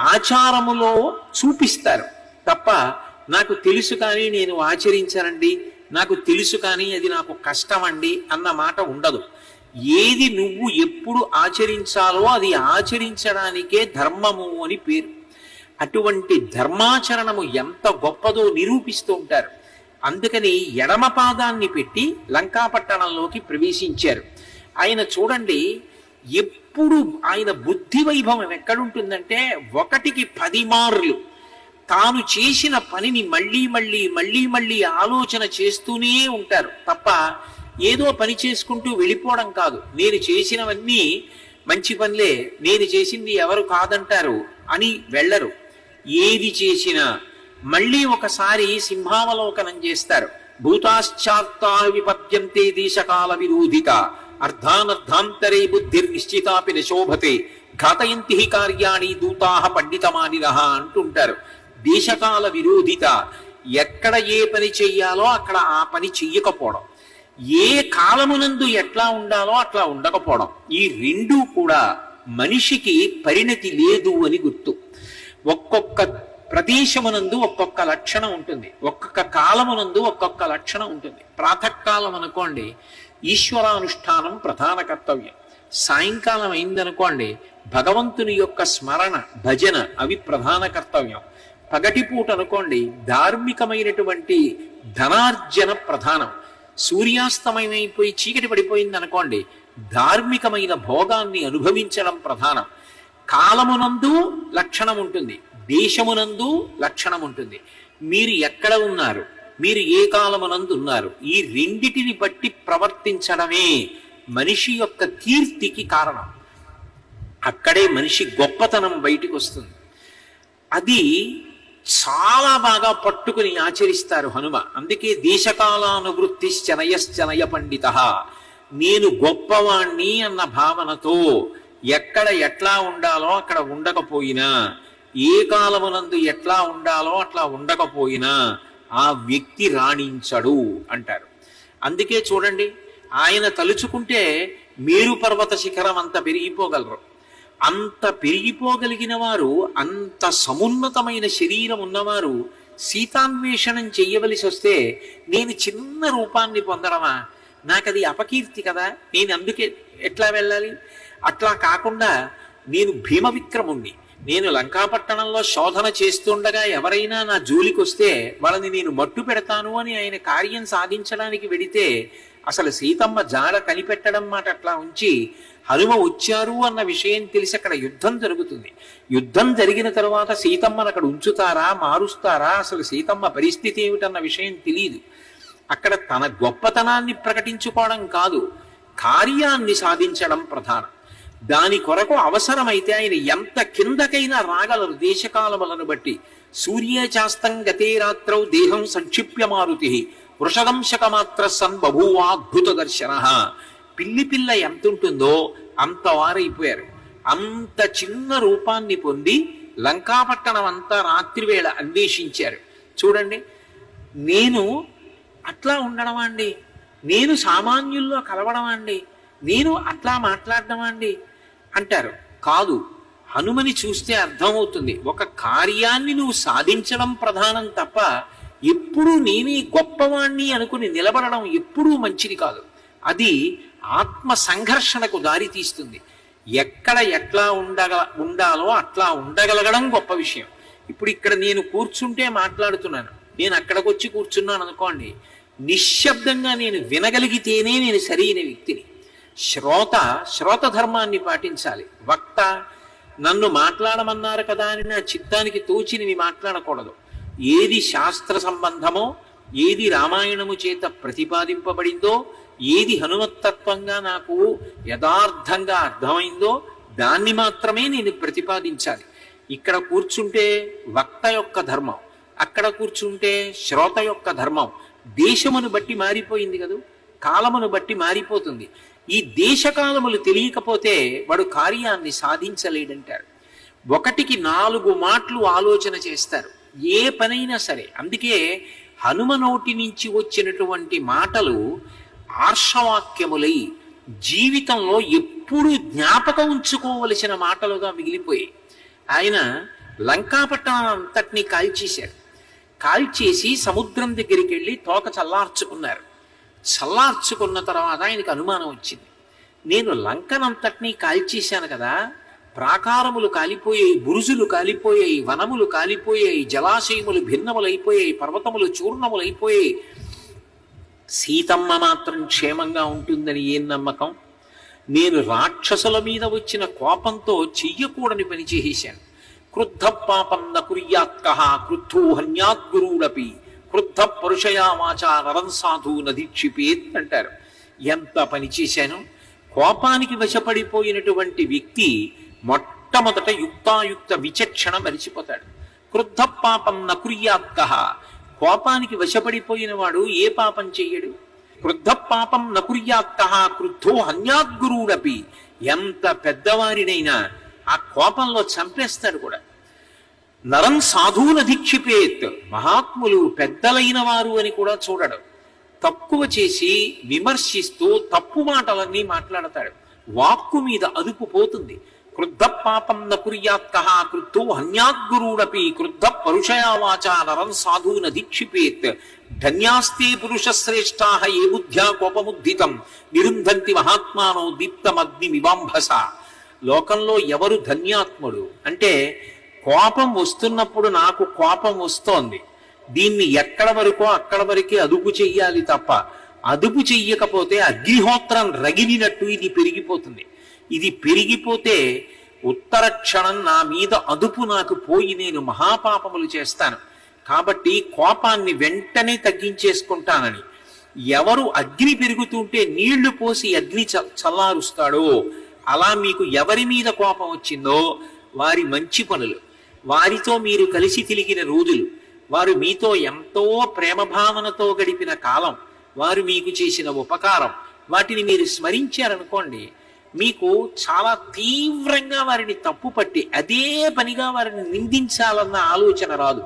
ఆచారములో చూపిస్తారు. తప్ప నాకు తెలుసు కానీ నేను ఆచరించనండి నాకు తెలుసు కానీ అది నాకు కష్టం అండి అన్న మాట ఉండదు. ఏది నువ్వు ఎప్పుడు ఆచరించాలో అది ఆచరించడానికే ధర్మము అని పేరు. అటువంటి ధర్మాచరణము ఎంత గొప్పదో నిరూపిస్తూ ఉంటారు. అందుకని ఎడమ పాదాన్ని పెట్టి లంకాపట్టణంలోకి ప్రవేశించారు. ఆయన చూడండి ఎప్పుడు ఆయన బుద్ధి వైభవం ఎక్కడుంటుందంటే ఒకటికి పది మార్లు. తాను చేసిన పనిని మళ్ళీ మళ్ళీ మళ్ళీ మళ్ళీ ఆలోచన చేస్తూనే ఉంటారు. తప్ప ఏదో పని చేసుకుంటూ వెళ్ళిపోవడం కాదు. నేను చేసినవన్నీ మంచి పనులే నేను చేసింది ఎవరు కాదంటారు అని వెళ్ళరు. ఏది చేసినా మళ్ళీ ఒకసారి సింహావలోకనం చేస్తారు. భూతాశ్చాత్తా విపద్యంతే దేశకాల విరోధిత. అర్ధానర్ధాంతరే బుద్ధిర్నిశ్చితాపి నశోభతే ఘాతయంతి కార్యాణి దూతాహ పండితమానినహ అంటుంటారు. దేశకాల విరోధిత ఎక్కడ ఏ పని చెయ్యాలో అక్కడ ఆ పని చెయ్యకపోవడం. ఏ కాలమునందు ఎట్లా ఉండాలో అట్లా ఉండకపోవడం. ఈ రెండూ కూడా మనిషికి పరిణతి లేదు అని గుర్తు. ఒక్కొక్క ప్రదేశమునందు ఒక్కొక్క లక్షణం ఉంటుంది. ఒక్కొక్క కాలమునందు ఒక్కొక్క లక్షణం ఉంటుంది. ప్రాతకాలం అనుకోండి ఈశ్వరానుష్ఠానం ప్రధాన కర్తవ్యం. సాయంకాలం అయిందనుకోండి భగవంతుని యొక్క స్మరణ భజన అవి ప్రధాన కర్తవ్యం. పగటిపూట అనుకోండి ధార్మికమైనటువంటి ధనార్జన ప్రధానం. సూర్యాస్తమయమైపోయి చీకటి పడిపోయింది అనుకోండి ధార్మికమైన భోగాన్ని అనుభవించడం ప్రధానం. కాలమునందు లక్షణం ఉంటుంది. దేశమునందు లక్షణం ఉంటుంది మీరు ఎక్కడ ఉన్నారు? మీరు ఏ కాలమునందు ఉన్నారు? ఈ రెండిటిని బట్టి ప్రవర్తించడమే మనిషి యొక్క కీర్తికి కారణం. అక్కడే మనిషి గొప్పతనం బయటికి వస్తుంది అది చాలా బాగా పట్టుకుని ఆచరిస్తారు హనుమ. అందుకే దేశకాలానువృత్తి శనయశ్చనయ పండిత. నేను గొప్పవాణ్ణి అన్న భావనతో ఎక్కడ ఎట్లా ఉండాలో అక్కడ ఉండకపోయినా ఏ కాలమునందు ఎట్లా ఉండాలో అట్లా ఉండకపోయినా ఆ వ్యక్తి రాణించడు అంటారు. అందుకే చూడండి ఆయన తలుచుకుంటే మేరు పర్వత శిఖరం అంత పెరిగిపోగలరు. అంత పెరిగిపోగలిగిన వారు అంత సమున్నతమైన శరీరం ఉన్నవారు సీతాన్వేషణం చెయ్యవలసి వస్తే నేను చిన్న రూపాన్ని పొందడమా? నాకది అపకీర్తి కదా నేను అందుకే ఎట్లా వెళ్ళాలి? అట్లా కాకుండా నేను భీమ విక్రముణ్ణి నేను లంకాపట్టణంలో శోధన చేస్తుండగా ఎవరైనా నా జోలికి వస్తే వాళ్ళని నేను మట్టు పెడతాను అని ఆయన కార్యం సాధించడానికి వెడితే అసలు సీతమ్మ జాడ కనిపెట్టడం మాట అట్లా ఉంచి హనుమ వచ్చారు అన్న విషయం తెలిసి అక్కడ యుద్ధం జరుగుతుంది. యుద్ధం జరిగిన తర్వాత సీతమ్మను అక్కడ ఉంచుతారా మారుస్తారా అసలు సీతమ్మ పరిస్థితి ఏమిటన్న విషయం తెలియదు అక్కడ తన గొప్పతనాన్ని ప్రకటించుకోవడం కాదు కార్యాన్ని సాధించడం ప్రధానం. దాని కొరకు అవసరమైతే ఆయన ఎంత కిందకైనా రాగలరు. దేశకాలములను బట్టి సూర్యచాస్తం గతే రాత్రౌ దేహం సంక్షిప్య మారుతి వృషదంశకమాత్ర సన్ బభూవాద్భుత దర్శన పిల్లి పిల్ల ఎంత ఉంటుందో అంత వారైపోయారు. అంత చిన్న రూపాన్ని పొంది లంకాపట్టణం అంతా రాత్రివేళ అన్వేషించారు. చూడండి నేను అట్లా ఉండడమా అండి? నేను సామాన్యుల్లో కలవడమా అండి? నేను అట్లా మాట్లాడడమా అండి అంటారు. కాదు హనుమని చూస్తే అర్థమవుతుంది. ఒక కార్యాన్ని నువ్వు సాధించడం ప్రధానం తప్ప ఎప్పుడూ నేనే గొప్పవాణ్ణి అనుకుని నిలబడడం ఎప్పుడూ మంచిది కాదు. అది ఆత్మ సంఘర్షణకు దారి తీస్తుంది. ఎక్కడ ఎట్లా ఉండగల ఉండాలో అట్లా ఉండగలగడం గొప్ప విషయం. ఇప్పుడు ఇక్కడ నేను కూర్చుంటే మాట్లాడుతున్నాను. నేను అక్కడికి వచ్చి కూర్చున్నాను అనుకోండి నిశ్శబ్దంగా నేను వినగలిగితేనే నేను సరైన వ్యక్తిని. శ్రోత శ్రోత ధర్మాన్ని పాటించాలి. వక్త నన్ను మాట్లాడమన్నారు కదా అని నా చిత్తానికి తోచినవి మాట్లాడకూడదు. ఏది శాస్త్ర సంబంధమో ఏది రామాయణము చేత ప్రతిపాదింపబడిందో ఏది హనుమత్తత్వంగా నాకు యథార్థంగా అర్థమైందో దాన్ని మాత్రమే నేను ప్రతిపాదించాలి. ఇక్కడ కూర్చుంటే వక్త యొక్క ధర్మం అక్కడ కూర్చుంటే శ్రోత యొక్క ధర్మం. దేశమును బట్టి మారిపోయింది కదూ కాలమును బట్టి మారిపోతుంది. ఈ దేశకాలములు తెలియకపోతే వాడు కార్యాన్ని సాధించలేడంటారు. ఒకటికి నాలుగు మాటలు ఆలోచన చేస్తారు. ఏ పనైనా సరే. అందుకే హనుమ నోటి నుంచి వచ్చినటువంటి మాటలు ఆర్షవాక్యములై జీవితంలో ఎప్పుడూ జ్ఞాపకం ఉంచుకోవలసిన మాటలుగా మిగిలిపోయాయి. ఆయన లంకాపట్టణం అంతటినీ కాల్చేశారు. కాల్చేసి సముద్రం దగ్గరికి వెళ్ళి తోక చల్లార్చుకున్నారు. చల్లార్చుకున్న తర్వాత ఆయనకు అనుమానం వచ్చింది. నేను లంకనంతటినీ కాల్చేశాను కదా. ప్రాకారములు కాలిపోయాయి బురుజులు కాలిపోయాయి వనములు కాలిపోయాయి జలాశయములు భిన్నములైపోయాయి పర్వతములు చూర్ణములైపోయాయి. సీతమ్మ మాత్రం క్షేమంగా ఉంటుందని ఏం నమ్మకం? నేను రాక్షసుల మీద వచ్చిన కోపంతో చెయ్యకూడని పని చేసేశాను. క్రుద్ధ పాపం నకుర్యాత్క కుర్యాత్క క్రుద్ధో హన్యాద్గురుడపి క్రుద్ధ పరుషయా నరం సాధు నదీక్షిపేత్ అంటారు. ఎంత పని చేశాను? కోపానికి వశపడిపోయినటువంటి వ్యక్తి మొట్టమొదట యుక్తాయుక్త విచక్షణ మరిచిపోతాడు. క్రుద్ధ పాపం నకుర్యాత్క కోపానికి వశపడిపోయిన వాడు ఏ పాపం చెయ్యడు? క్రుద్ధ పాపం నకుర్యాత్క క్రుద్ధో హన్యాద్గురుడపి ఎంత పెద్దవారినైనా ఆ కోపంలో చంపేస్తాడు కూడా. నరం సాధువునధిక్షిపేత్ మహాత్ములు పెద్దలైన వారు అని కూడా చూడడు. తక్కువ చేసి విమర్శిస్తూ తప్పు మాటలన్నీ మాట్లాడతాడు. వాక్కు మీద అదుపు పోతుంది. క్రుద్ధ పాపం న కుర్యాత్క క్రుద్ధో హన్యాద్గురుడపి క్రుద్ధ పరుషయా వాచ నరం సాధూన దీక్షిపేత్. ధన్యాస్తే పురుష శ్రేష్టా ఏ బుద్ధ్యా కోపముద్ధితం. నిరుంధంతి మహాత్మానో దీప్తమగ్ని వివాంభస లోకంలో ఎవరు ధన్యాత్ముడు అంటే కోపం వస్తున్నప్పుడు నాకు కోపం వస్తోంది. దీన్ని ఎక్కడ వరకో అక్కడ వరకే అదుపు చెయ్యాలి తప్ప అదుపు చెయ్యకపోతే అగ్నిహోత్రం రగిలినట్టు ఇది పెరిగిపోతుంది. ఇది పెరిగిపోతే ఉత్తర క్షణం నా మీద అదుపు నాకు పోయి నేను మహాపాపములు చేస్తాను. కాబట్టి కోపాన్ని వెంటనే తగ్గించేసుకుంటానని. ఎవరు అగ్ని పెరుగుతుంటే నీళ్ళు పోసి అగ్ని చల్లారుస్తాడో అలా మీకు ఎవరి మీద కోపం వచ్చిందో వారి మంచి పనులు. వారితో మీరు కలిసి తిరిగిన రోజులు వారు మీతో ఎంతో ప్రేమభావనతో గడిపిన కాలం వారు మీకు చేసిన ఉపకారం వాటిని మీరు స్మరించారనుకోండి మీకు చాలా తీవ్రంగా వారిని తప్పుపట్టి అదే పనిగా వారిని నిందించాలన్న ఆలోచన రాదు.